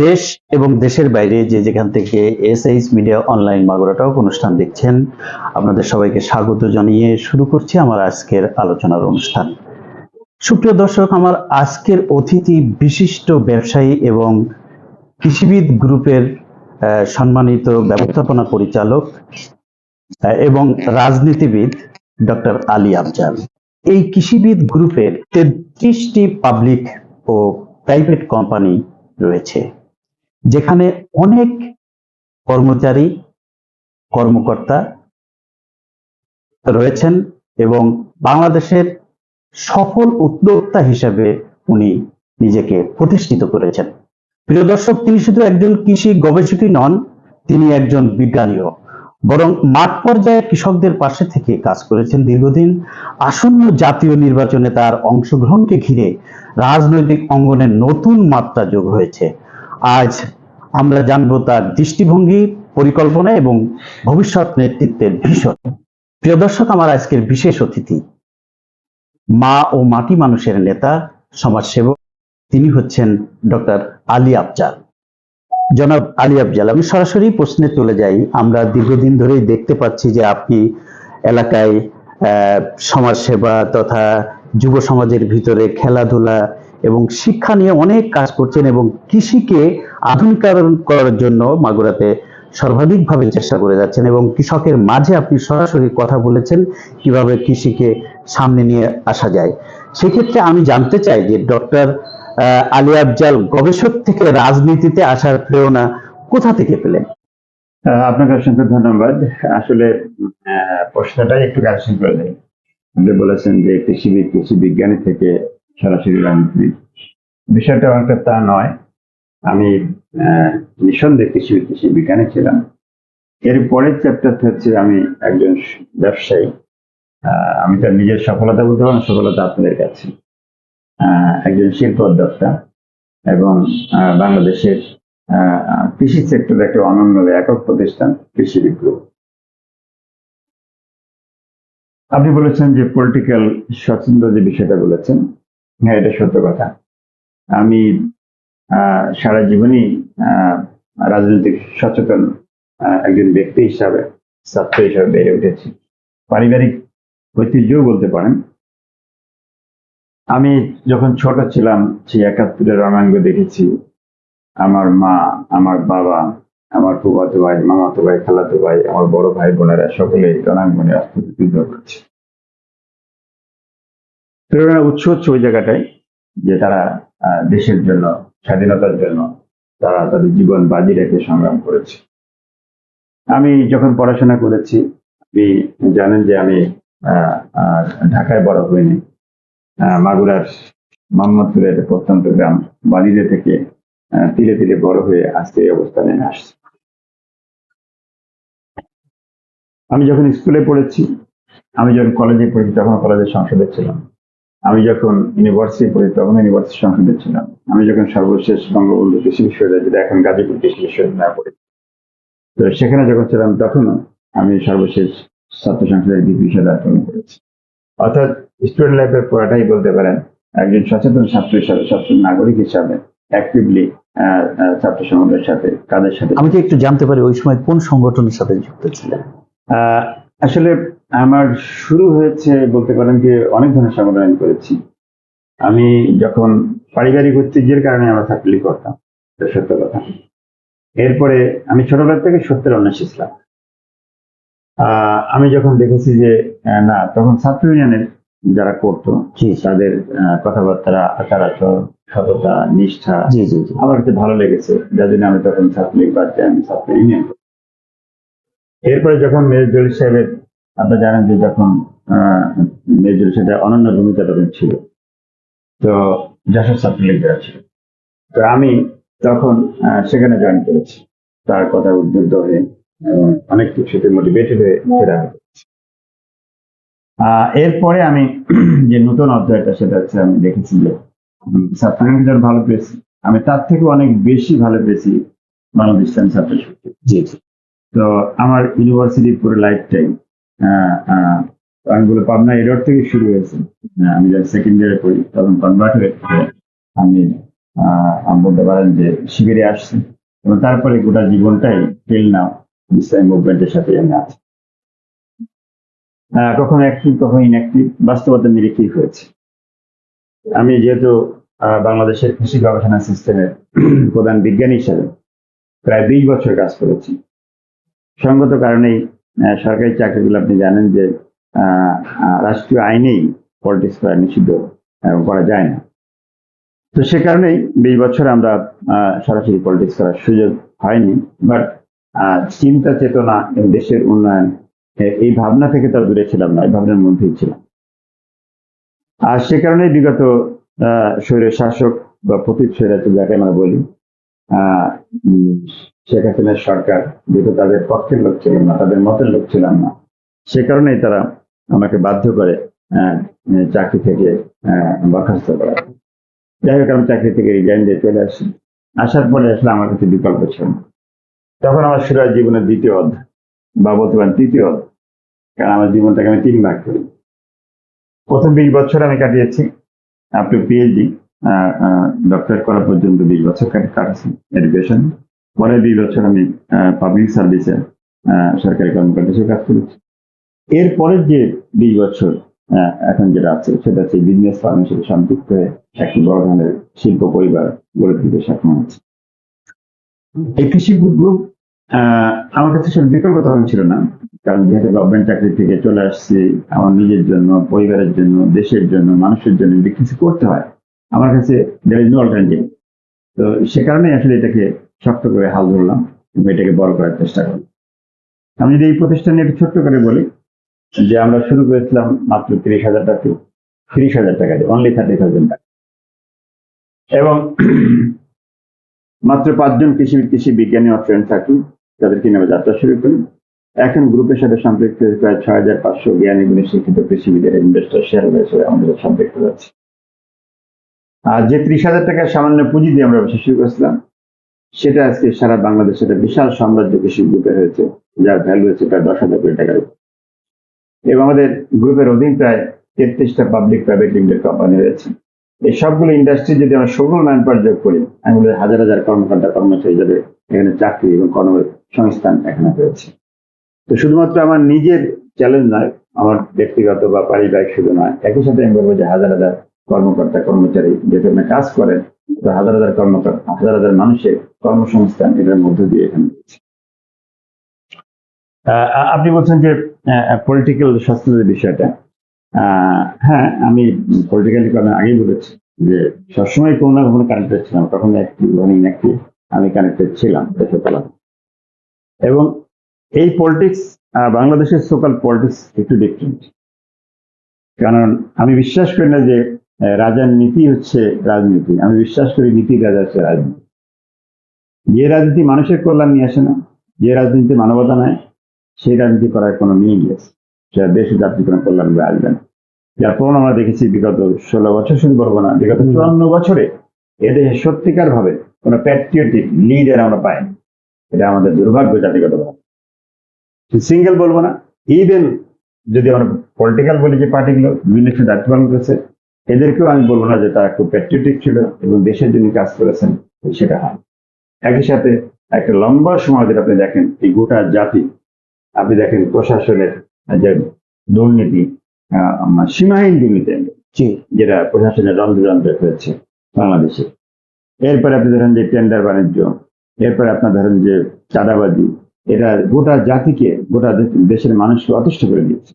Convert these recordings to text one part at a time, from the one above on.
দেশ এবং দেশের বাইরে যে যেখান থেকে S H media online Magura talk অনুষ্ঠান দেখছেন, আপনাদের সবাইকে স্বাগত জানিয়ে শুরু করছি আমার আজকের আলোচনার অনুষ্ঠান। সুপ্রিয় দর্শক, আমার আজকের অতিথি বিশিষ্ট ব্যবসায়ী এবং কৃষিবিদ গ্রুপের সম্মানিত ব্যবস্থাপনা পরিচালক এবং রাজনীতিবিদ ডক্টর আলী আফজাল। এই কৃষিবিদ গ্রুপের তেত্রিশটি পাবলিক ও প্রাইভেট কোম্পানি রয়েছে। যেখানে অনেক কর্মচারী, কর্মকর্তা রয়েছেন এবং বাংলাদেশের সফল উদ্যোক্তা হিসেবে উনি নিজেকে প্রতিষ্ঠিত করেছেন। প্রিয় দর্শক, তিনি শুধু একজন কৃষি গবেষকই নন, তিনি একজন বিজ্ঞানীও। বরং মাঠ পর্যায়ে কৃষকদের পাশে থেকে কাজ করেছেন দীর্ঘদিন। আসন্ন জাতীয় নির্বাচনে তার অংশগ্রহণকে ঘিরে রাজনৈতিক অঙ্গনে নতুন মাত্রা যোগ হয়েছে। আজ আমরা জানব তার দৃষ্টিভঙ্গি, পরিকল্পনা এবং ভবিষ্যৎ নেতৃত্বের ভীষণ। প্রিয় দর্শক, আমার আজকের বিশেষ অতিথি মা ও মাটি মানুষের নেতা, সমাজসেবক, তিনি হচ্ছেন ডক্টর আলী আফজাল। জনাব আলী আফজাল, আমি সরাসরি প্রশ্নে চলে যাই। আমরা দীর্ঘদিন ধরেই দেখতে পাচ্ছি যে আপনি এলাকায় সমাজসেবা তথা যুব সমাজের ভিতরে খেলাধুলা এবং শিক্ষা নিয়ে অনেক কাজ করছেন এবং কৃষিকে আধুনিকরণ করার জন্য মাগুরাতে সর্বাধিকভাবে চেষ্টা করে যাচ্ছেন এবং কৃষকের মাঝে আপনি সরাসরি কথা বলেছেন কীভাবে কৃষিকে সামনে নিয়ে আসা যায়। সেক্ষেত্রে আমি জানতে চাই যে ডক্টর আলী আফজাল গবেষক থেকে রাজনীতিতে আসার প্রেরণা কোথা থেকে পেলেন? আপনাকে অসংখ্য ধন্যবাদ। আসলে প্রশ্নটাই একটু কারেকশন করে দেয়। বলেছেন যে কৃষিবিদ কৃষি বিজ্ঞানী থেকে সরাসরি রাজনীতিবিদ বিষয়টা অনেকটা তা নয়। আমি নিঃসন্দেহে কৃষিবিদ কৃষি বিজ্ঞানে ছিলাম। এর পরের চ্যাপ্টারটা হচ্ছে আমি একজন ব্যবসায়ী। আমি তার নিজের সফলতা বলতে পারব সফলতা আপনাদের কাছে। একজন শিল্প উদ্যোক্তা এবং বাংলাদেশের কৃষি সেক্টরে একটা অনন্য একক প্রতিষ্ঠান, কৃষি বিপ্লব। আপনি বলেছেন যে পলিটিক্যাল স্বচ্ছন্দ যে বিষয়টা বলেছেন হ্যাঁ এটা সত্য কথা। আমি সারা জীবনই রাজনৈতিক সচেতন একজন ব্যক্তি হিসাবে, ছাত্র হিসাবে বেড়ে উঠেছি। পারিবারিক ঐতিহ্যও বলতে পারেন। আমি যখন ছোট ছিলাম, সেই একাত্তরের রণাঙ্গ দেখেছি। আমার মা, আমার বাবা, আমার ফুফাতো ভাই, মামাতো ভাই, খালাতো ভাই, আমার বড় ভাই, বোনেরা সকলে রণাঙ্গনে যুদ্ধ করেছে প্রেরণার উৎস হচ্ছে ওই জায়গাটায় যে তারা দেশের জন্য, স্বাধীনতার জন্য তারা তাদের জীবন বাজি রেখে সংগ্রাম করেছে। আমি যখন পড়াশোনা করেছি, আপনি জানেন যে আমি ঢাকায় বড় হইনি। মাগুরার মোহাম্মদপুরের প্রত্যন্ত গ্রাম, বালিদে থেকে তীরে ধীরে বড় হয়ে আজকে এই অবস্থানে আসছে। আমি যখন স্কুলে পড়েছি, আমি যখন কলেজে পড়েছি, তখন কলেজের সংসদে ছিলাম। আমি যখন ইউনিভার্সিটি পড়ি তখন ইউনিভার্সিটি সংসদে ছিলাম। আমি যখন সর্বশেষ বঙ্গবন্ধু কৃষি বিশ্ববিদ্যালয় যেটা এখন গাজীপুর কৃষি বিশ্ববিদ্যালয়ে পড়ি। তো সেখানে যখন ছিলাম তখনও আমি সর্বশেষ ছাত্র সংসদের ডিগ্রি হিসেবে দায়িত্ব করেছি। অর্থাৎ স্টুডেন্ট লাইফের পুরাটাই বলতে পারেন একজন সচেতন ছাত্র হিসাবে সচেতন নাগরিক হিসাবে অ্যাক্টিভলি ছাত্র সমাজের সাথে কাদের সাথে আমি কি একটু জানতে পারি ওই সময় কোন সংগঠনের সাথে যুক্ত ছিলেন? আহ, আসলে আমার শুরু হয়েছে বলতে পারেন যে অনেক ধরনের সংগঠন আমি করেছি। আমি যখন পারিবারিক ঐতিহ্যের কারণে আমরা ছাত্রলীগ করতাম সত্য কথা। এরপরে আমি ছোটবেলা থেকে সত্যের অন্বেষী ছিলাম আহ, আমি যখন দেখেছি যে না তখন ছাত্র ইউনিয়নের যারা করতো তাদের কথাবার্তা আচার আচরণ সততা নিষ্ঠা আমার কাছে ভালো লেগেছে। যার জন্য আমি তখন ছাত্রলীগ বাদ দিয়ে আমি ছাত্র ইউনিয়ন। এরপরে যখন মেজর সাহেবের আপনি জানেন যে যখন মেজর সাহেবের অনন্য ভূমিকা তখন ছিল, তো যশোর ছাত্রলীগ যারা ছিল। তো আমি তখন সেখানে জয়েন করেছি। তার কথা উদ্বুদ্ধ হয়ে অনেক কিছুতে মোটিভেটেড হয়ে সেটা এরপরে আমি যে নতুন অধ্যায়টা, সেটা হচ্ছে আমি দেখেছি যে যারা ভালো পেয়েছি। আমি তার থেকে অনেক বেশি ভালো পেয়েছি বাংলাদেশ ছাত্র জি। তো আমার ইউনিভার্সিটি পুরো লাইফ টাইম আমি বলে পাবনা এডর থেকে শুরু হয়েছে। আমি যখন সেকেন্ড ইয়ারে পড়ি, তখন কনভার্ট হয়ে আমি বলতে পারেন যে শিবিরে আসছি। এবং তারপরে গোটা জীবনটাই টিল নাও ইসলামী মুভমেন্টের সাথে আমি আছি। কখনো অ্যাক্টিভ কখনো ইনঅ্যাক্টিভ বাস্তবতা নিরিখেই হয়েছে। আমি যেহেতু বাংলাদেশের কৃষি গবেষণা সিস্টেমের প্রধান বিজ্ঞানী হিসেবে প্রায় বিশ বছর কাজ করেছি। সঙ্গত কারণেই সরকারি চাকরিগুলো আপনি জানেন যে রাষ্ট্রীয় আইনেই পলিটিক্স করা নিষিদ্ধ করা যায় না। তো সে কারণেই বিশ বছর আমরা সরাসরি পলিটিক্স করার সুযোগ হয়নি। বাট চিন্তা, চেতনা দেশের উন্নয়ন এই ভাবনা থেকে তো দূরে ছিলাম না, এই ভাবনার মধ্যেই ছিলাম। আর সে কারণে বিগত স্বৈর শাসক বা পতিত স্বৈরাচার, যাকে আমরা বলি শেখ হাসিনার সরকার, যেহেতু তাদের পক্ষের লোক ছিলাম না, তাদের মতের লোক ছিলাম না, সে কারণেই তারা আমাকে বাধ্য করে চাকরি থেকে বরখাস্ত করা। যাই হোক, আমি চাকরি থেকে রিজাইন দিয়ে চলে আসি। আসার পরে আসলে আমার কাছে বিকল্প ছিল তখন আমার সুরাজ জীবনের দ্বিতীয় অধ্যায় বা বলতে পারেন তৃতীয় অধ্যায়, কারণ আমার জীবনটাকে আমি তিন ভাগ করি। প্রথম বিশ বছর আমি কাটিয়েছি আপ টু পিএইচডি ডক্টরেট করা পর্যন্ত বিশ বছর কাট- কাটাচ্ছি এডুকেশন পরে দুই বছর আমি পাবলিক সার্ভিসে সরকারি কর্মকর্তা হিসেবে কাজ করেছি। এরপরের যে বিশ বছর এখন যেটা আছে, সেটা হচ্ছে বিজনেস ফার্মের সাথে সম্পৃক্ত হয়ে একটি বড় ধরনের শিল্প পরিবার গড়ে তুলতে সক্ষম হচ্ছে এই কৃষি গ্রুপ আমার কাছে সব বিকল্প তখন ছিল না। কারণ যেহেতু গভর্নমেন্ট চাকরি থেকে চলে আসছি, আমার নিজের জন্য, পরিবারের জন্য, দেশের জন্য, মানুষের জন্য কিছু করতে হয় আমার কাছে দের ইজ নো অল্টারনেটিভ তো সে কারণে আসলে এটাকে শক্ত করে হাল ধরলাম এবং এটাকে বড় করার চেষ্টা করলাম। আমি যদি এই প্রতিষ্ঠান একটু ছোট্ট করে বলি, যে আমরা শুরু করেছিলাম মাত্র তিরিশ হাজার টাকা তিরিশ হাজার টাকা দিয়ে অনলি থার্টি থাউজেন্ড টাকা। এবং মাত্র পাঁচজন কৃষি কৃষি বিজ্ঞানী ও ফ্রেন্ড থাকি তাদেরকে আমরা যাত্রা শুরু করি। এখন গ্রুপের সাথে সম্পৃক্ত প্রায় ছয় হাজার পাঁচশো জ্ঞানী গুণী শিক্ষিত কৃষিবিদের ইনভেস্টর শেয়ার হিসেবে আমাদের সম্পৃক্ত রয়েছে। আর যে ত্রিশ হাজার টাকার সামান্য পুঁজি দিয়ে আমরা ব্যবসা শুরু করেছিলাম, সেটা আজকে সারা বাংলাদেশে একটা বিশাল সাম্রাজ্য কৃষি গ্রুপে হয়েছে, যার ভ্যালু হচ্ছে প্রায় দশ হাজার কোটি টাকার। এবং আমাদের গ্রুপের অধীন প্রায় তেত্রিশটা পাবলিক প্রাইভেট লিমিটেড কোম্পানি রয়েছে এই সবগুলো ইন্ডাস্ট্রি যদি আমরা সকল ম্যান পাওয়ার যোগ করি, আমি বলি হাজার হাজার কর্মকর্তা, কর্মচারী যাদের এখানে চাকরি এবং কর্মসংস্থান এখানে রয়েছে তো শুধুমাত্র আমার নিজের চ্যালেঞ্জ নয়, আমার ব্যক্তিগত বা পারিবারিক শুধু নয়, একই সাথে আমি বলব যে হাজার হাজার কর্মকর্তা, কর্মচারী যেখানে কাজ করেন হাজার হাজার কর্মকর্তা, হাজার হাজার মানুষের কর্মসংস্থান এটার মধ্য দিয়ে এখানে আপনি বলছেন যে পলিটিক্যাল স্বাস্থ্যের বিষয়টা। হ্যাঁ আমি পলিটিক্যালি আমি আগেই বলেছি যে, সবসময় কোনো না কোনো কানেক্টেড ছিলাম। তখন একটি কখনো ইনঅ্যাক্টিভ আমি কানেক্টেড ছিলাম দেশে পেলাম। এবং এই পলিটিক্স বাংলাদেশের সোকাল পলিটিক্স একটু ডিফারেন্ট কারণ আমি বিশ্বাস করি না যে রাজার নীতি হচ্ছে রাজনীতি। আমি বিশ্বাস করি নীতি রাজা হচ্ছে রাজনীতি। যে রাজনীতি মানুষের কল্যাণ নিয়ে আসে না যে রাজনীতি মানবতা নেয় সেই রাজনীতি করার কোনো মিল আছে সেটা দেশ জাতির কোনো কল্যাণ আসবে না। যার প্রমাণ আমরা দেখেছি বিগত ষোলো বছর শুধু বলব না বিগত চুয়ান্ন বছরে এদেশে সত্যিকার ভাবে কোনো প্যাট্রিয়টিক লিডার আমরা পাইনি। এটা আমাদের দুর্ভাগ্য জাতিগত সিঙ্গেল বলব না ইভেন যদি আমরা পলিটিক্যাল বলি যে পার্টিগুলো বিভিন্ন দায়িত্ব পালন করেছে এদেরকেও আমি বলব না যে তারা খুব প্যাট্রিয়টিক ছিল এবং দেশের জন্য কাজ করেছেন সেটা হয়। একই সাথে একটা লম্বা সময় ধরে আপনি দেখেন এই গোটা জাতি আপনি দেখেন প্রশাসনের যে দুর্নীতি সীমাহীন দুর্নীতি যেটা প্রশাসনের যন্ত্রযন্ত্র হয়েছে বাংলাদেশে। এরপরে আপনি ধরেন যে টেন্ডার বাণিজ্য এরপরে আপনার ধরেন যে চাঁদাবাজি এটা গোটা জাতিকে গোটা দেশের মানুষকে অতিষ্ঠ করে দিয়েছে।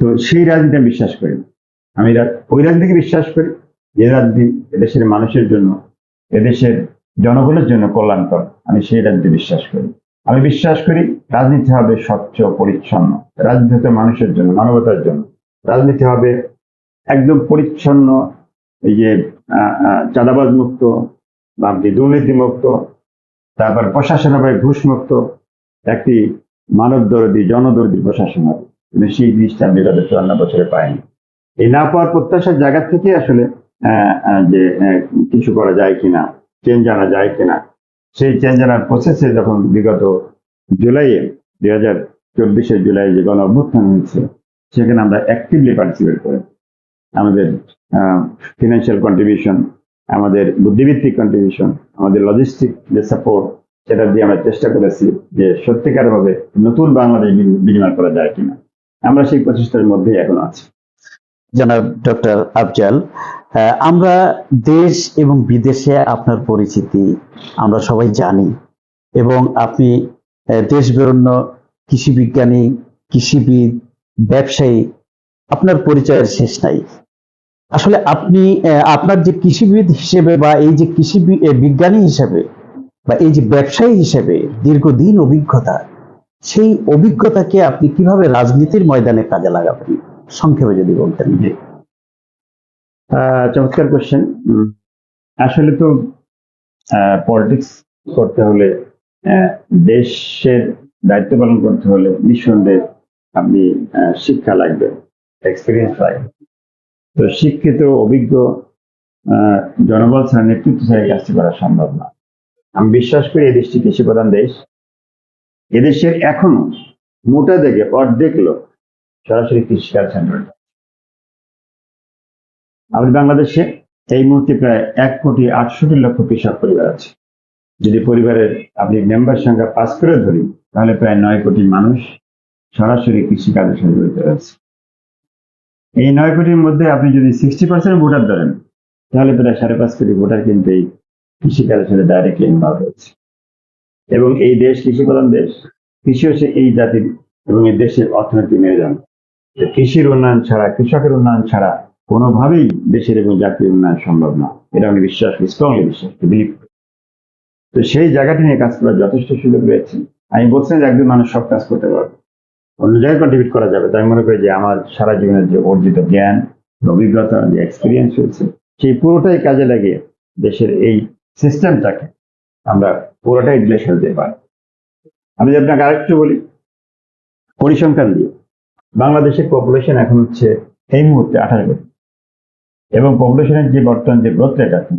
তো সেই রাজনীতি আমি বিশ্বাস করি না। আমি ওই রাজনীতিকে বিশ্বাস করি যে রাজনীতি এদেশের মানুষের জন্য, এদেশের জনগণের জন্য কল্যাণকর। আমি সেই রাজনীতি বিশ্বাস করি। আমি বিশ্বাস করি রাজনীতি হবে স্বচ্ছ, পরিচ্ছন্ন। রাজনীতি হতে মানুষের জন্য, মানবতার জন্য। রাজনীতি হবে একদম পরিচ্ছন্ন, এই যে চাঁদাবাজ মুক্ত, বা দুর্নীতি মুক্ত, তারপর প্রশাসন হবে ঘুষ মুক্ত, একটি মানব দরদি জনদরদি প্রশাসন হবে। কিন্তু সেই জিনিসটা আমি বিগত চুয়ান্ন বছরে পাইনি। এই না পাওয়ার প্রত্যাশার জায়গা থেকে আসলে যে কিছু করা যায় কিনা চেঞ্জ আনা যায় কিনা, সেই চেঞ্জ আনার প্রসেসে যখন বিগত জুলাইয়ে দুই হাজার চব্বিশে জুলাই যে গণ অভ্যুত্থান হয়েছে, সেখানে আমরা অ্যাক্টিভলি পার্টিসিপেট করি। আমাদের ফিনান্সিয়াল কন্ট্রিবিউশন আমাদের বুদ্ধিভিত্তিক কন্ট্রিবিউশন আমাদের লজিস্টিক যে সাপোর্ট সেটা দিয়ে আমরা চেষ্টা করেছি যে সত্যিকারভাবে নতুন বাংলাদেশ বিনিময় করা যায় কিনা। আমরা সেই প্রচেষ্টার মধ্যেই এখন আছি। জনাব ডক্টর আফজাল আমরা দেশ এবং বিদেশে আপনার পরিচিতি আমরা সবাই জানি এবং আপনি দেশ বেরোন্য কৃষি বিজ্ঞানী, কৃষিবিদ, ব্যবসায়ী, আপনার পরিচয়ের শেষ নাই। আসলে আপনি আপনার যে কৃষিবিদ হিসেবে বা এই যে কৃষি বিজ্ঞানী হিসেবে বা এই যে ব্যবসায়ী হিসেবে দীর্ঘদিন অভিজ্ঞতা, সেই অভিজ্ঞতাকে আপনি কীভাবে রাজনীতির ময়দানে কাজে লাগাবেন? সংক্ষেপে যদি বলতেন, জি। চমৎকার কোশ্চেন আসলে তো পলিটিক্স করতে হলে দেশের দায়িত্ব পালন করতে হলে নিঃসন্দেহে আপনি শিক্ষা লাগবে এক্সপিরিয়েন্স লাগবে। তো শিক্ষিত, অভিজ্ঞ জনবল ছাড়া নেতৃত্ব ছাড়া কাজটি করা সম্ভব না। আমি বিশ্বাস করি এদেশটি দেশটি কৃষি প্রধান দেশ এদেশের এখনও মোটা দেখে অর্ধেক লোক সরাসরি কৃষিকাজ সেন্টার আমাদের বাংলাদেশে এই মুহূর্তে প্রায় এক কোটি আটষট্টি লক্ষ কৃষক পরিবার আছে। যদি পরিবারের আপনি মেম্বার সংখ্যা পাঁচ করে ধরি, তাহলে প্রায় নয় কোটি মানুষ সরাসরি কৃষিকাজের সাথে জড়িত রয়েছে। এই নয় কোটির মধ্যে আপনি যদি সিক্সটি পার্সেন্ট ভোটার ধরেন, তাহলে প্রায় সাড়ে পাঁচ কোটি ভোটার কিন্তু এই কৃষিকাজের সাথে ডাইরেক্টলি ইনভলভ হয়েছে এবং এই দেশ কৃষি প্রধান দেশ, কৃষি হচ্ছে এই জাতির এবং এই দেশের অর্থনৈতিক মেরুদণ্ড কৃষির উন্নয়ন ছাড়া, কৃষকের উন্নয়ন ছাড়া কোনোভাবেই দেশের এবং জাতির উন্নয়ন সম্ভব না। এটা আমি বিশ্বাস স্ট্রংলি বিশ্বাস তো সেই জায়গাটি নিয়ে কাজ করার যথেষ্ট সুযোগ রয়েছে। আমি বলছি যে একজন মানুষ সব কাজ করতে পারবে। অন্য জায়গায় কন্ট্রিবিউট করা যাবে। তাই মনে করি যে আমার সারা জীবনের যে অর্জিত জ্ঞান অভিজ্ঞতা, যে এক্সপিরিয়েন্স হয়েছে সেই পুরোটাই কাজে লাগিয়ে দেশের এই সিস্টেমটাকে আমরা পুরোটাই ডিলে ফেলতে পারি। আমি যদি আপনাকে আরেকটু বলি, পরিসংখ্যান দিয়ে। বাংলাদেশের পপুলেশন এখন হচ্ছে এই মুহূর্তে আঠারো কোটি। এবং পপুলেশনের যে বর্তমান যে গ্রোথ রেট আছে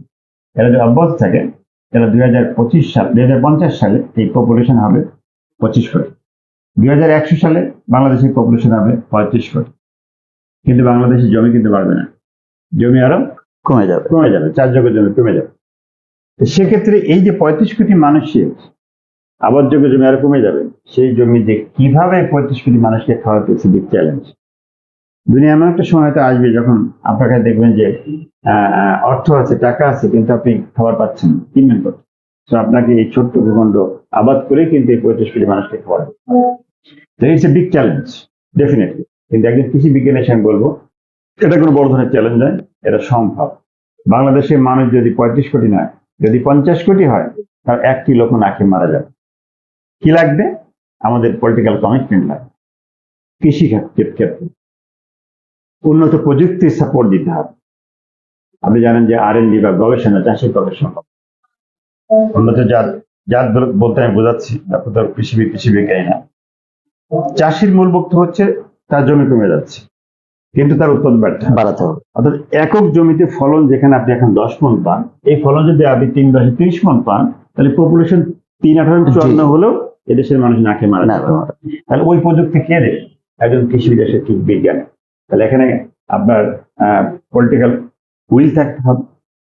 এটা যদি অব্যাহত থাকে তাহলে দুই হাজার পঁচিশ সাল দুই হাজার পঞ্চাশ সালে এই পপুলেশন হবে পঁচিশ কোটি। দুই হাজার একশো সালে বাংলাদেশের পপুলেশন হবে পঁয়ত্রিশ কোটি। কিন্তু বাংলাদেশের জমি কিন্তু বাড়বে না। জমি আরও কমে যাবে। কমে যাবে চার যোগের জমি কমে যাবে। তো সেক্ষেত্রে এই যে পঁয়ত্রিশ কোটি মানুষের আবাসযোগ্য জমি আরও কমে যাবে। সেই জমি যে কীভাবে পঁয়ত্রিশ কোটি মানুষকে খাওয়াতে বিগ চ্যালেঞ্জ দুনিয়া এমন একটা সময় হয়তো আসবে যখন আপনার কাছে দেখবেন যে অর্থ আছে, টাকা আছে, কিন্তু আপনি খাবার পাচ্ছেন কিনবেন করতে তো আপনাকে এই ছোট্ট ভূখণ্ড আবাদ করে কিন্তু এই পঁয়ত্রিশ কোটি মানুষকে খাওয়ার তো it's a big challenge definitely কিন্তু একজন কৃষি বিজ্ঞানী হিসেবে আমি বলব, এটা কোনো বড় ধরনের চ্যালেঞ্জ নয়, এটা সম্ভব। বাংলাদেশের মানুষ যদি পঁয়ত্রিশ কোটি নয়, যদি পঞ্চাশ কোটি হয় তার একটি লোক না খেয়ে মারা যাবে। কি লাগবে? আমাদের পলিটিক্যাল কমিটমেন্ট লাগবে। কৃষি ক্ষেত্রে ক্ষেত্রে উন্নত প্রযুক্তির সাপোর্ট দিতে হবে। আপনি জানেন যে আর বা গবেষণা চাষের গবেষণা। উন্নত জাত জাত বলতে আমি বোঝাচ্ছি তো কৃষি কৃষি বিজ্ঞানী না। চাষির মূল বক্তব্য হচ্ছে তার জমি কমে যাচ্ছে কিন্তু তার উৎপাদন বাড়াতে হবে। অর্থাৎ একক জমিতে ফলন যেখানে আপনি এখন দশ মন পান এই ফলন যদি আপনি তিন দশে তিরিশ মন পান তাহলে পপুলেশন তিন আঠারো চুয়ান্ন। হলেও এদেশের মানুষ না খেয়ে মারা তাহলে ওই প্রযুক্তি কে দেবে একজন কৃষি বিদেশের ঠিক বিজ্ঞানী। তাহলে এখানে আপনার পলিটিক্যাল উইল থাকতে হবে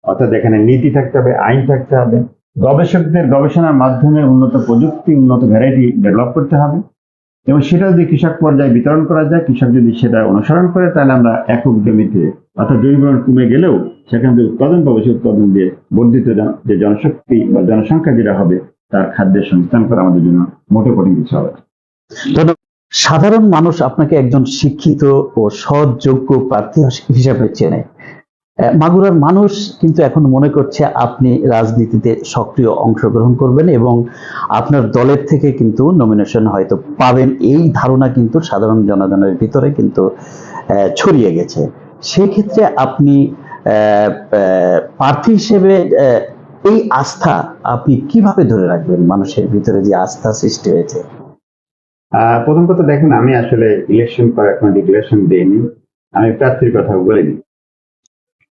অর্থাৎ এখানে নীতি থাকতে হবে আইন থাকতে হবে। গবেষকদের গবেষণার মাধ্যমে উন্নত প্রযুক্তি উন্নত ভ্যারাইটি ডেভেলপ করতে হবে। এবং সেটা যদি কৃষক পর্যায়ে বিতরণ করা যায় কৃষক যদি সেটা অনুসরণ করে তাহলে আমরা একক জমিতে অর্থাৎ পরিমাণ কমে গেলেও সেখান থেকে উৎপাদন পাবো সেই উৎপাদন দিয়ে বর্ধিত যে জনশক্তি বা জনসংখ্যা যেটা হবে তার খাদ্যের সংস্থান করা আমাদের জন্য মোটে কঠিন কিছু হবে। সাধারণ মানুষ আপনাকে একজন শিক্ষিত ও সৎ যোগ্য প্রার্থী হিসেবে চেনে। মাগুরার মানুষ কিন্তু এখন মনে করছে আপনি রাজনীতিতে সক্রিয় অংশগ্রহণ করবেন এবং আপনার দলের থেকে কিন্তু নমিনেশন হয়তো পাবেন। এই ধারণা কিন্তু সাধারণ জনগণের ভিতরে কিন্তু ছড়িয়ে গেছে। সেক্ষেত্রে আপনি প্রার্থী হিসেবে এই আস্থা আপনি কীভাবে ধরে রাখবেন? মানুষের ভিতরে যে আস্থা সৃষ্টি হয়েছে। প্রথম কথা দেখেন আমি আসলে ইলেকশন পর এখন ডিক্লারেশন দিইনি। আমি প্রার্থীর কথা বলিনি।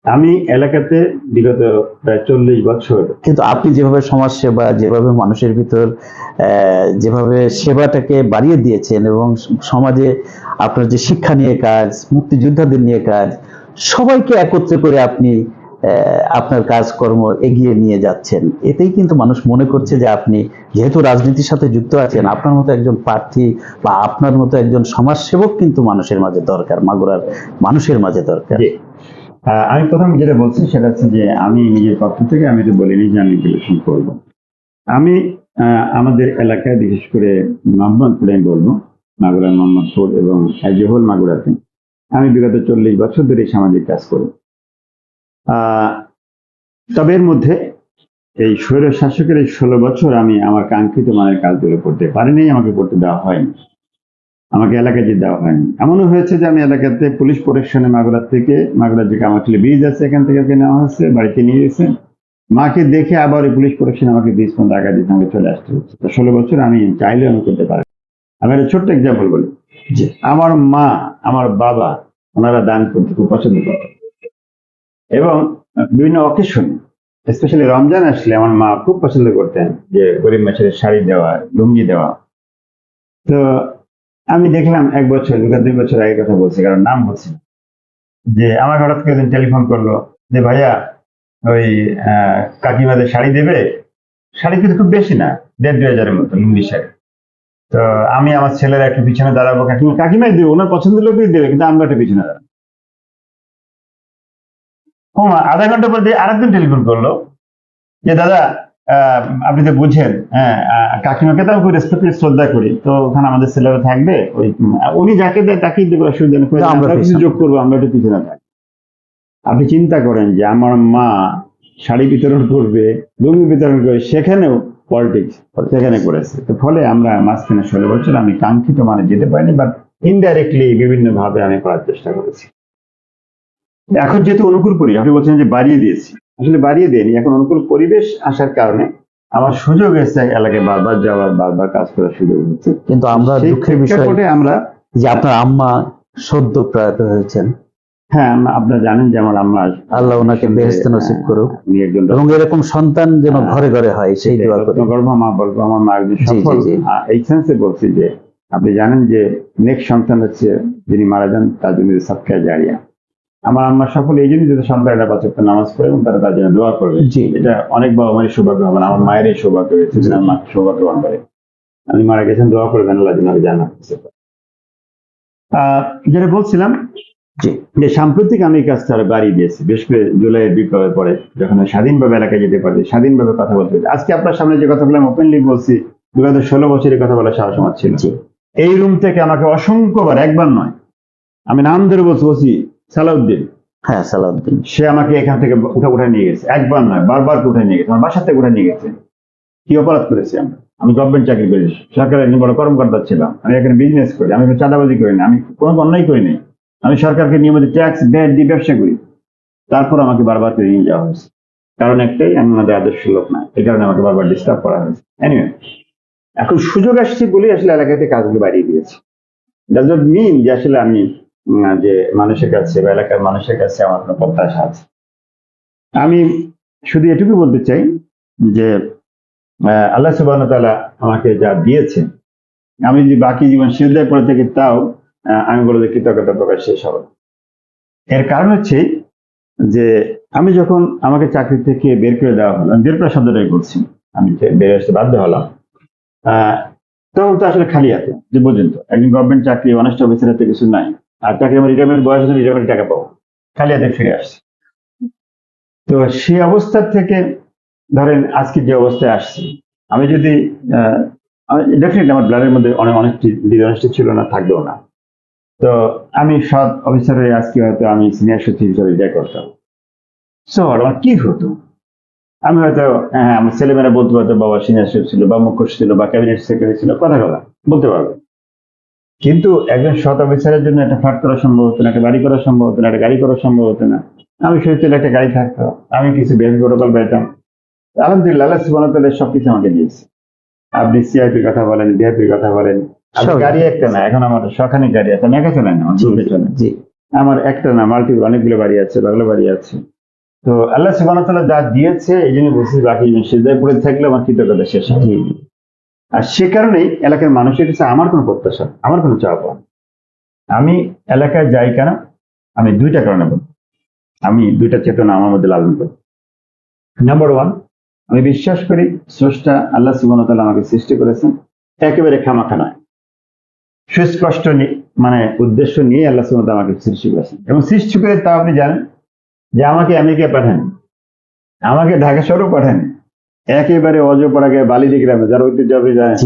আমি এলাকাতে বিগত প্রায় চল্লিশ বছর কিন্তু আপনি যেভাবে সমাজ সেবা যেভাবে মানুষের ভিতর আহ, যেভাবে সেবাটাকে বাড়িয়ে দিয়েছেন এবং সমাজে আপনার যে শিক্ষা নিয়ে কাজ মুক্তিযোদ্ধাদের নিয়ে কাজ সবাইকে একত্রে করে আপনি আপনার কাজকর্ম এগিয়ে নিয়ে যাচ্ছেন। এতেই কিন্তু মানুষ মনে করছে যে আপনি যেহেতু রাজনীতির সাথে যুক্ত আছেন, আপনার মতো একজন প্রার্থী বা আপনার মতো একজন সমাজসেবক কিন্তু মানুষের মাঝে দরকার, মাগুরার মানুষের মাঝে দরকার। আমি প্রথম যেটা বলছি সেটা হচ্ছে যে আমি নিজের পক্ষ থেকে আমি তো বলিনি যে আমি ইলেকশন করব। আমি আমাদের এলাকায় বিশেষ করে মোহাম্মদপুরে আমি বলব মাগুরা মোহাম্মদপুর এবং জহল মাগুরাতে। আমি বিগত চল্লিশ বছর ধরে সামাজিক কাজ করি। তবে এর মধ্যে এই স্বৈর শাসকের এই ষোলো বছর আমি আমার কাঙ্ক্ষিত মানের কাজগুলো করতে পারিনি আমাকে করতে দেওয়া হয়নি। আমাকে এলাকায় যেতে দেওয়া হয়নি। এমনও হয়েছে যে আমি এলাকাতে পুলিশ প্রোটেকশনে মাগুরার থেকে মাগুরার যে কামারখালি ব্রিজ আছে এখান থেকে ওকে নেওয়া হয়েছে বাড়িতে নিয়ে গেছে। মাকে দেখে আবার ওই পুলিশ প্রোটেকশন আমাকে ব্রিজ পর্যন্ত টাকা দিতে আমাকে চলে আসতে হচ্ছে তো ষোলো বছর আমি চাইলেও আমি করতে পারি আমি একটা ছোট্ট এক্সাম্পল বলি। জি। আমার মা আমার বাবা ওনারা দান করতে খুব পছন্দ করতেন। এবং বিভিন্ন অকেশন স্পেশালি রমজান আসলে আমার মা খুব পছন্দ করতেন যে গরিব মাছের শাড়ি দেওয়া, লুঙ্গি দেওয়া। তো আমি দেখলাম এক বছর দুই বছর আগে কথা বলছি, কারণ নাম বলছি যে আমার হঠাৎ করে টেলিফোন করল যে, ভাইয়া, ওই কাকিমাদের শাড়ি দেবে? শাড়ি কিন্তু খুব বেশি না, দেড় দুই হাজারের মতো লুঙ্গি শাড়ি। তো আমি আমার ছেলেরা একটু পিছনে দাঁড়াবো, কাকিমা, কাকিমাই দেবে, ওনার পছন্দের লোকই দেবে, কিন্তু আমরা একটু পিছনে দাঁড়াবো। ও মা, আধা ঘণ্টা পর দিয়ে আরেকদিন টেলিফোন করল। যে দাদা আপনি তো বুঝেন হ্যাঁ কাকিমাকে তো আমি রেসপেক্ট করে শ্রদ্ধা করি। তো ওখানে আমাদের ছেলেরা থাকবে ওই উনি যাকে দেয় তাকেই দেবে অসুবিধা নেই আমরা কিছু যোগ করব আমরা একটু পিছনে থাকি আপনি চিন্তা করেন যে আমার মা শাড়ি বিতরণ করবে লুঙ্গি বিতরণ করবে সেখানেও পলিটিক্স সেখানে করেছে। তো ফলে আমরা মাঝখানে ষোলো বছর আমি কাঙ্ক্ষিত মানে যেতে পারিনি বাট ইনডাইরেক্টলি বিভিন্ন ভাবে আমি করার চেষ্টা করেছি। এখন যেহেতু অনুকূল পরিবেশ আপনি বলছেন যে বাড়িয়ে দিয়েছি। আসলে বাড়িয়ে দেয়নি এখন অনুকূল পরিবেশ আসার কারণে আমার সুযোগ এসেছে এলাকায় বারবার যাওয়ার বারবার কাজ করার সুযোগ হচ্ছে। কিন্তু আমরা দুঃখের বিষয় আমরা যে আপনার আম্মা সদ্য প্রয়াত হয়েছেন। হ্যাঁ আপনারা জানেন যে আমার আম্মা আল্লাহ ওনাকে বেহেশতে নসিব করুক। এবং এরকম সন্তান যেন হ্যাঁ, ঘরে ঘরে হয় সেই দোয়া করি। গর্ভ মা বলব আমার মা একজন সফল। এই সেন্সে বলছি যে আপনি জানেন যে নেক্সট সন্তান হচ্ছে যিনি মারা যান তার জন্য সবকে জারিয়া। আমার আম্মা সফল এই জন্য যে সন্তানরা পাঁচ ওয়াক্ত নামাজ পড়ে এবং তারা তার জন্য দোয়া করবে। জি। এটা অনেক বাবা মায়ের সৌভাগ্য হবে আমার মায়ের এই সৌভাগ্য হয়েছে যে আমার মাকে সৌভাগ্যবান করে। আমি মারা গেছেন দোয়া করবেন আল্লাহ যেন জানা যেটা বলছিলাম যে সাম্প্রতিক আমি এই কাজটা আরও বাড়িয়ে দিয়েছি বিশেষ করে জুলাইয়ের বিপ্লবের পরে যখন স্বাধীনভাবে এলাকায় যেতে পারি স্বাধীনভাবে কথা বলতে পারি আজকে আপনার সামনে যে কথাগুলো আমি ওপেনলি বলছি দু হাজার ষোলো বছরের কথা বলার সাহস আমার ছিল। এই রুম থেকে আমাকে অসংখ্যবার একবার নয় আমি নাম ধরে বলছি সালাউদ্দিন? হ্যাঁ সালাউদ্দিন। সে আমাকে এখান থেকে উঠে উঠে নিয়ে গেছে। একবার নয় বারবার উঠে নিয়ে গেছে। আমার বাসা থেকে উঠে নিয়ে গেছে। কি অপরাধ করেছি আমি আমি গভর্নমেন্ট চাকরি করেছি সরকারের একজন বড় কর্মকর্তা ছিলাম। আমি এখানে বিজনেস করি আমি চাঁদাবাজি করি না আমি কোনো অন্যায় করি নাই। আমি সরকারকে নিয়মিত ট্যাক্স ব্যাট দিয়ে ব্যবসা করি। তারপর আমাকে বারবার করে নিয়ে যাওয়া হয়েছে। কারণ একটাই আমি আমাদের আদর্শ লোক না। এই কারণে আমাকে বারবার ডিস্টার্ব করা হয়েছে। এনিওয়ে এখন সুযোগ আসছে বলেই আসলে এলাকাতে কাজগুলো বাড়িয়ে দিয়েছি। ডাজ নট মিন যে আসলে আমি যে মানুষের কাছে বা এলাকার মানুষের কাছে আমার কোনো প্রত্যাশা আছে। আমি শুধু এটুকু বলতে চাই যে আল্লাহ সুবাহ তাআলা আমাকে যা দিয়েছে আমি যদি বাকি জীবন সিদ্ধায় পড়ে থাকি তাও আমি বলব যে কৃতজ্ঞতা প্রকাশ শেষ হবে এর কারণ হচ্ছে যে, আমি যখন আমাকে চাকরি থেকে বের করে দেওয়া হলো, আমি বের করার শব্দটাই বলছি, আমি বের আসতে বাধ্য হলাম তখন তো আসলে খালি আছে যে বুঝেন তো একজন গভর্নমেন্ট চাকরি অনেস্ট অফিসের হাতে কিছু নাই। আর তাকে আমার রিটায়ারমেন্ট বয়স হচ্ছে রিটায়ারমেন্ট টাকা পাবো। খালি হাতে ফিরে আসছে। তো সেই অবস্থার থেকে ধরেন আজকে যে অবস্থায় আসছি, আমি যদি ডেফিনেটলি আমার ব্লাডের মধ্যে অনেক অনেক ডিজনেস্টি ছিল না, থাকবেও না। তো আমি সৎ অফিসার হয়ে আজকে হয়তো আমি সিনিয়র সচিব হিসেবে রিটায়ার করতাম। সো আমার কি হতো? আমি হয়তো হ্যাঁ আমার ছেলেমেয়েরা বলতে পারতো বাবা সিনিয়র সচিব ছিল, বা মুখ্য ছিল, বা ক্যাবিনেট সেক্রেটারি ছিল, কথা কথা বলতে পারবে। কিন্তু একজন সৎ অফিসারের জন্য একটা ফ্ল্যাট করা সম্ভব হতো না একটা বাড়ি করা সম্ভব হতো না একটা গাড়ি করা সম্ভব হতো না। আমি সেই চলে একটা গাড়ি থাকতো আমি কিছু বেবি প্রোটোকল পেতাম। আলহামদুলিল্লাহ আল্লাহ ওয়া সবকিছু আমাকে দিয়েছে। আপনি সিআইপির কথা বলেন বিআইপির কথা বলেন গাড়ি একটা না এখন আমার শখানি গাড়ি আছে একা চালাই না আমার গ্রুপে চলে আমার একটা না মাল্টিপল অনেকগুলো বাড়ি আছে বাংলা বাড়ি আছে। তো আল্লাহ ওয়া যা দিয়েছে এই জন্য বলছি বাকি সিদ্ধায় পড়ে থাকলে আমার কৃতজ্ঞতা শেষ জি। আর সে কারণেই এলাকার মানুষের কাছে আমার কোনো প্রত্যাশা, আমার কোনো নেই। আমি এলাকায় যাই কেন? আমি দুইটা কারণে বলব আমি দুইটা চেতনা আমার মধ্যে লালন করি। নাম্বার ওয়ান আমি বিশ্বাস করি স্রষ্টা আল্লাহ সুবহানাহু আমাকে সৃষ্টি করেছেন একেবারে খামাখা নয় সুস্পষ্ট মানে উদ্দেশ্য নিয়ে আল্লাহ সুবহানাহু আমাকে সৃষ্টি করেছেন। এবং সৃষ্টি করে তা আপনি জানেন যে আমাকে আমেরিকা পাঠান, আমাকে ঢাকা শহরও পাঠান একেবারে অজপাড়াকে বালিদি গ্রামে যার ঐতিহ্য জানেন।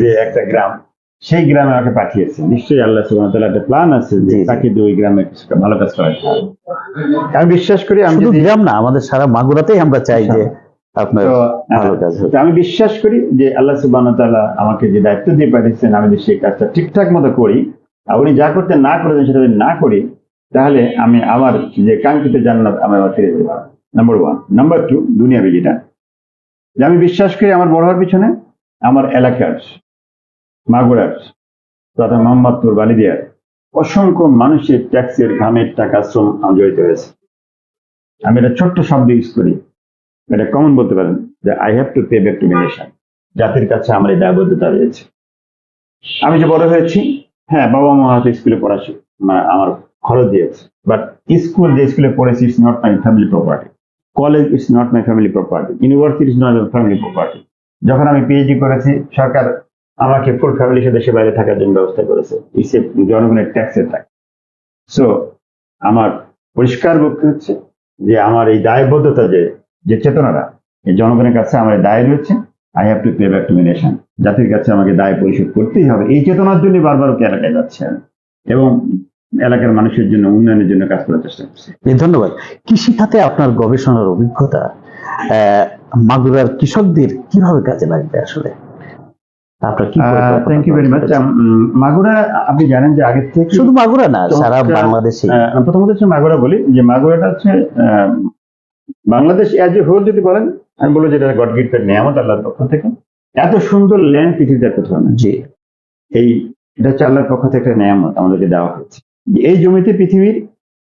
যে একটা গ্রাম সেই গ্রামে আমাকে পাঠিয়েছে। নিশ্চয়ই আল্লাহ সুবহানাহু ওয়া তাআলা একটা প্ল্যান আছে যে। তাকে দিয়ে ওই গ্রামে কিছু ভালো কাজ করাতে আমি বিশ্বাস করি আমি শুধু যদি গ্রাম না আমাদের সারা মাগুরাতেই আমরা চাই যে আপনার ভালো কাজ হোক। আমি বিশ্বাস করি যে আল্লাহ সুবহানাহু ওয়া তাআলা আমাকে যে দায়িত্ব দিয়ে পাঠিয়েছেন আমি যদি সেই কাজটা ঠিকঠাক মতো করি আর উনি যা করতে না করেছেন সেটা যদি না করি তাহলে আমি আমার যে কাঙ্ক্ষিত জান্নাত আমি আবার ফিরে পারব নাম্বার ওয়ান নাম্বার টু দুনিয়াবি যেটা। যে আমি বিশ্বাস করি আমার বড় হওয়ার পিছনে আমার এলাকার মাগুরার তথা মোহাম্মদপুর বালিদিয়ার অসংখ্য মানুষের ট্যাক্সের ঘামের টাকা, শ্রম জড়িত হয়েছে। আমি এটা ছোট্ট শব্দ ইউজ করি। এটা কমন বলতে পারেন যে I have to pay back to nation জাতির কাছে আমার এই দায়বদ্ধতা রয়েছে। আমি যে বড় হয়েছি হ্যাঁ বাবা মা হয়তো স্কুলে পড়াশোনা মা- আমার খরচ দিয়েছে। বাট স্কুল যে স্কুলে পড়েছি it's not my family property college it's not my family property university is not my family property যখন আমি পিএইচডি করেছি, সরকার আমাকে ফুল ফ্যামিলির সাথে দেশে বাইরে থাকার জন্য ব্যবস্থা করেছে। ইটস জনগণের ট্যাক্সের টাকা সো আমার পরিষ্কার বক্তব্য হচ্ছে যে আমার এই দায়বদ্ধতা যে যে চেতনাটা, এই জনগণের কাছে আমার দায় রয়েছে। I have to pay back to nation জাতির কাছে আমাকে দায় পরিশোধ করতেই হবে। এই চেতনার জন্য বারবার এলাকায় যাচ্ছে আমি। এবং এলাকার মানুষের জন্য উন্নয়নের জন্য কাজ করার চেষ্টা করছি। ধন্যবাদ। কৃষি খাতে আপনার গবেষণার অভিজ্ঞতা মাগুরার কৃষকদের কীভাবে কাজে লাগবে আসলে? আপনার কি পরিকল্পনা thank you very much Magura আপনি জানেন যে আগের থেকে শুধু মাগুরা না সারা বাংলাদেশে। প্রথমত হচ্ছে মাগুরা বলি যে মাগুরাটা হচ্ছে ah, Bangladesh as a whole যদি বলেন আমি বলব যেটা গড গিফটের নিয়ামত আল্লাহর পক্ষ থেকে। এত সুন্দর ল্যান্ড পৃথিবীতে কোথাও জি। এই এটা হচ্ছে আল্লাহর পক্ষ থেকে একটা নিয়ামত আমাদেরকে দেওয়া হয়েছে। এই জমিতে পৃথিবীর,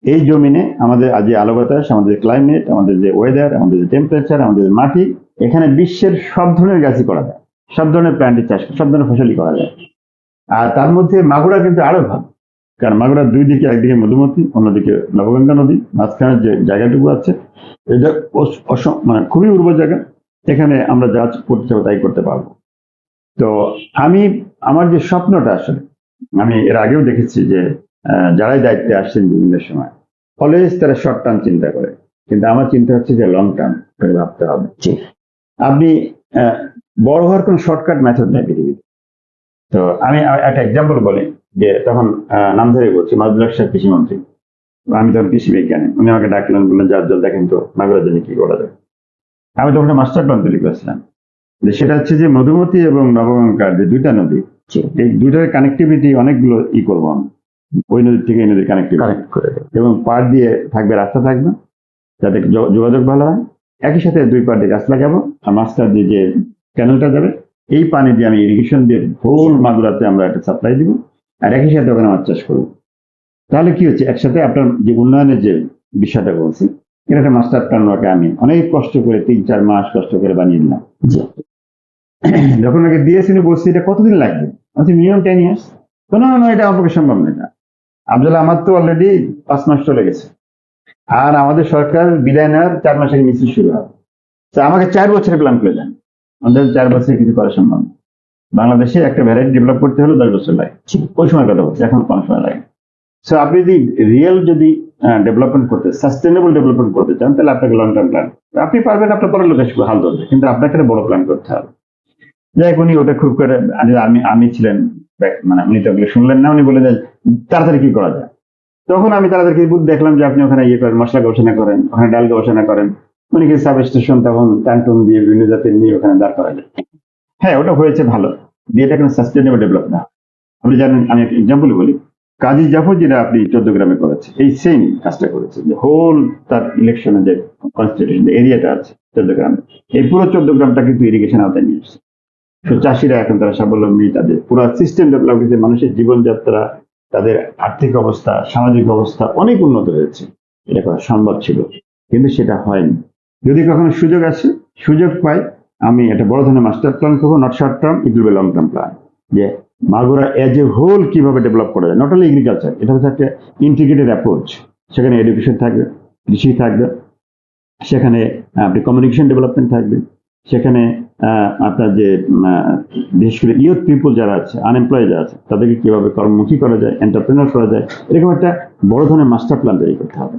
এই জমিনে আমাদের যে আলো বাতাস আমাদের ক্লাইমেট আমাদের যে ওয়েদার আমাদের যে টেম্পারেচার আমাদের মাটি, এখানে বিশ্বের সব ধরনের গাছই করা যায়। সব ধরনের প্ল্যান্টের চাষ, সব ধরনের ফসলই করা যায়। আর তার মধ্যে মাগুরা কিন্তু আরও ভালো। কারণ মাগুরার দুই দিকে একদিকে মধুমতি, অন্যদিকে নবগঙ্গা নদী মাঝখানে যে জায়গাটুকু আছে, এটা মানে খুবই উর্বর জায়গা। এখানে আমরা যা করতে চাবো তাই করতে পারব। তো আমি, আমার যে স্বপ্নটা আসলে, আমি এর আগেও দেখেছি যে যারাই দায়িত্বে আসছেন বিভিন্ন সময়। অলওয়েজ তারা শর্ট টার্ম চিন্তা করে। কিন্তু আমার চিন্তা হচ্ছে যে লং টার্ম করে ভাবতে হবে। আপনি বড় হওয়ার কোন শর্টকাট মেথড নেই পৃথিবীতে। তো আমি একটা এক্সাম্পল বলি যে তখন নাম ধরে বলছি মাজুল সাহেব কৃষিমন্ত্রী। আমি তখন কৃষি বিজ্ঞানী। উনি আমাকে ডাকলেন বললেন যার জল দেখেন তো নাগরের জন্য কি করা যায়? আমি তখন মাস্টার প্ল্যান তৈরি করেছিলাম। যে সেটা হচ্ছে যে মধুমতি এবং নবগঙ্গার যে দুইটা নদী এই দুইটার কানেক্টিভিটি অনেকগুলো ই করব আমি। ওই নদীর থেকে এই নদীর কানেক্টিভিটি কানেক্ট করে। এবং পাড় দিয়ে থাকবে রাস্তা থাকবে যাতে যোগাযোগ ভালো হয়। একই সাথে দুই পাড় দিয়ে গাছ লাগাবো আর মাঝখান দিয়ে যে ক্যানেলটা যাবে এই পানি দিয়ে আমি ইরিগেশন দিয়ে হোল মাগুরাতে আমরা একটা সাপ্লাই দিব আর একই সাথে ওখানে মাছ চাষ করব। তাহলে কি হচ্ছে? একসাথে আপনার যে উন্নয়নের যে বিষয়টা বলছি এটা একটা মাস্টার প্ল্যান ওকে আমি অনেক কষ্ট করে তিন চার মাস কষ্ট করে বানিয়ে দিলাম। জি। যখন ওকে দিয়েছিল বলছি এটা কতদিন লাগবে? মিনিমাম টেন ইয়ার্স না না এটা আমার পক্ষে সম্ভব না এটা। আফজাল আমার তো অলরেডি পাঁচ মাস চলে গেছে। আর আমাদের সরকার বিদায় নেওয়ার চার মাসের মিছিল শুরু হবে। তো আমাকে চার বছরের প্ল্যান করে দেন। আমাদের চার বছরে কিছু করা সম্ভব না। বাংলাদেশে একটা ভ্যারাইটি ডেভেলপ করতে হলে দশ বছর লাগে। জি ওই সময় কথা বলছি, এখন কম সময় লাগে সো আপনি যদি রিয়েল যদি ডেভেলপমেন্ট করতে সাস্টেনেবল ডেভেলপমেন্ট করতে চান, তাহলে আপনাকে লং টার্ম প্ল্যান আপনি পারবেন, আপনার পরের লোকের হাল ধরবে, কিন্তু আপনাকে একটা বড় প্ল্যান করতে হবে। যাই উনি ওটা খুব করে আমি আমি ছিলেন মানে উনি তো ওগুলো শুনলেন না, উনি বলে যে তাড়াতাড়ি কি করা যায়? তখন আমি তাড়াতাড়ি দেখলাম যে আপনি ওখানে ইয়ে করেন, মশলা গবেষণা করেন, ওখানে ডাল গবেষণা করেন। উনি কি সাব স্টেশন তখন ট্যান্টন দিয়ে বিভিন্ন জাতের নিয়ে ওখানে দাঁড় করা যায় হ্যাঁ ওটা হয়েছে ভালো। দিয়ে এটা কোনো সাস্টেনেবল ডেভেলপ না। আপনি জানেন, আমি একটা এক্সাম্পল বলি। কাজী জাফর যেটা আপনি চোদ্দ গ্রামে করেছে। এই সেম কাজটা করেছে। যে হোল তার ইলেকশনে যে কনস্টিটিউশন এরিয়াটা আছে চোদ্দ গ্রামে। এই পুরো চোদ্দ গ্রামটা কিন্তু ইরিগেশন আওতায় নিয়ে এসছে চাষিরা এখন তারা স্বাবলম্বী তাদের পুরো সিস্টেম ডেভেলপ হয়েছে, মানুষের জীবনযাত্রা, তাদের আর্থিক অবস্থা, সামাজিক অবস্থা অনেক উন্নত হয়েছে। এটা করা সম্ভব ছিল, কিন্তু সেটা হয়নি। যদি কখনো সুযোগ আসে, সুযোগ পাই, আমি একটা বড় ধরনের মাস্টার প্ল্যান করব not short term it will be long term plan যে মাগুরা এজ এ হোল কীভাবে ডেভেলপ করা যায়? নট অনলি এগ্রিকালচার এটা হচ্ছে একটা ইন্টিগ্রেটেড অ্যাপ্রোচ সেখানে এডুকেশন থাকবে, কৃষি থাকবে, সেখানে আপনি কমিউনিকেশন ডেভেলপমেন্ট থাকবে। সেখানে আপনার যে বিশেষ করে ইয়ুথ পিপুল যারা আছে আনএমপ্লয় যারা আছে, তাদেরকে কীভাবে কর্মমুখী করা যায় এন্টারপ্রেনার করা যায়, এরকম একটা বড় ধরনের মাস্টার প্ল্যান তৈরি করতে হবে।